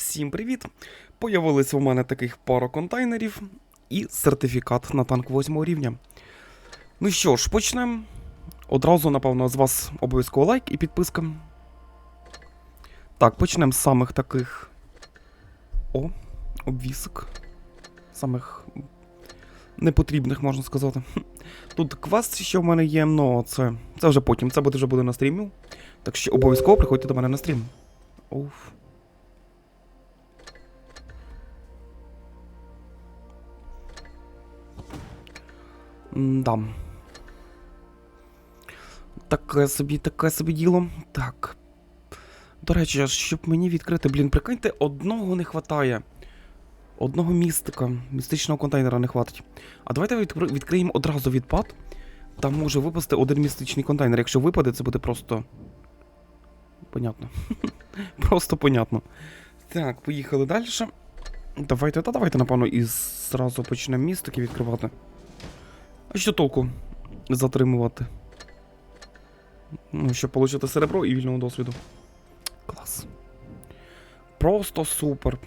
Всім привіт! Появилось у мене таких пара контейнерів і сертифікат на танк 8 рівня. Ну що ж, почнемо. Одразу, напевно, з вас обов'язково лайк і підписка. Так, почнемо з самих таких. О, обвісок. Самих непотрібних, можна сказати. Тут квест, що в мене є, ну це, це вже потім, це буде вже буде на стрімі. Так що обов'язково приходьте до мене на стрім. Оуф. Да. Таке собі, таке собі діло. Так. До речі, щоб мені відкрити, блін, прикиньте, одного не хватає. Одного містика, містичного контейнера не хватить. А давайте відкриємо одразу відпад. Там може випасти один містичний контейнер. Якщо випаде, це буде просто. Понятно. просто понятно. Так, поїхали далі. Давайте, та давайте, напевно, і зразу почнемо містики відкривати. А що толку затримувати? Ну, щоб отримати серебро і вільного досвіду. Клас. Просто супер.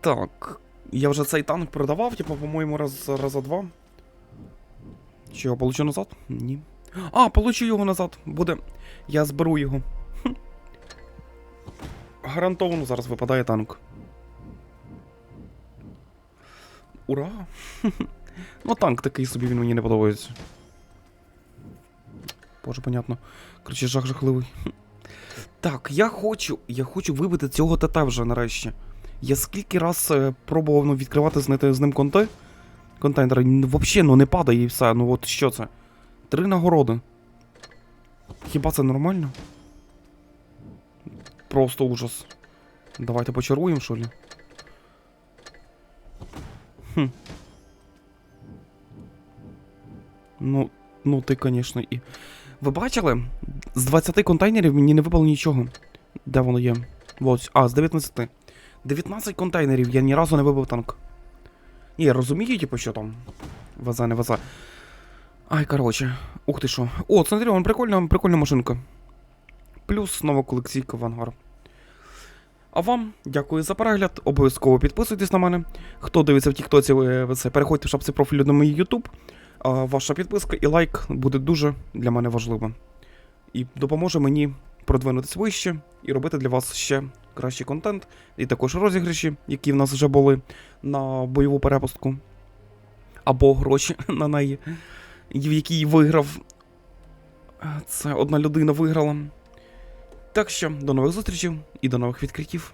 Так. Я вже цей танк продавав, типу, по-моєму, раз, раза два. Чи його получу назад? Ні. А, получу його назад. Буде. Я зберу його. Гарантовано зараз випадає танк. Ура! ну, танк такий собі він мені не подобається. Боже, понятно. Короче, жах жахливий. Так, я хочу. Я хочу вибити цього ТТ вже нарешті. Я скільки раз е, пробував ну, відкривати з, не- з ним конте. Контейнери. Взагалі, ну не падає і все. Ну от що це? Три нагороди. Хіба це нормально? Просто ужас. Давайте почаруємо, що ли? Хм. Ну, ну ти, звісно, і. Ви бачили? З 20 контейнерів мені не випало нічого. Де воно є? Ось. А, з 19. 19 контейнерів, я ні разу не вибив танк. Ні, я розумію, типу, що там. Везе, не везе. Ай, короче. Ух ти що. О, смотри, вон прикольна, прикольна машинка. Плюс нова колекційка в ангар. А вам дякую за перегляд. Обов'язково підписуйтесь на мене. Хто дивиться в Тіктоці, ви це переходьте в шапці профілю на мій YouTube. Ваша підписка і лайк буде дуже для мене важливим. І допоможе мені продвинутися вище і робити для вас ще кращий контент. І також розіграші, які в нас вже були на бойову перепустку. Або гроші на неї, в якій виграв. Це одна людина виграла. Так що, до нових зустрічей і до нових відкриттів.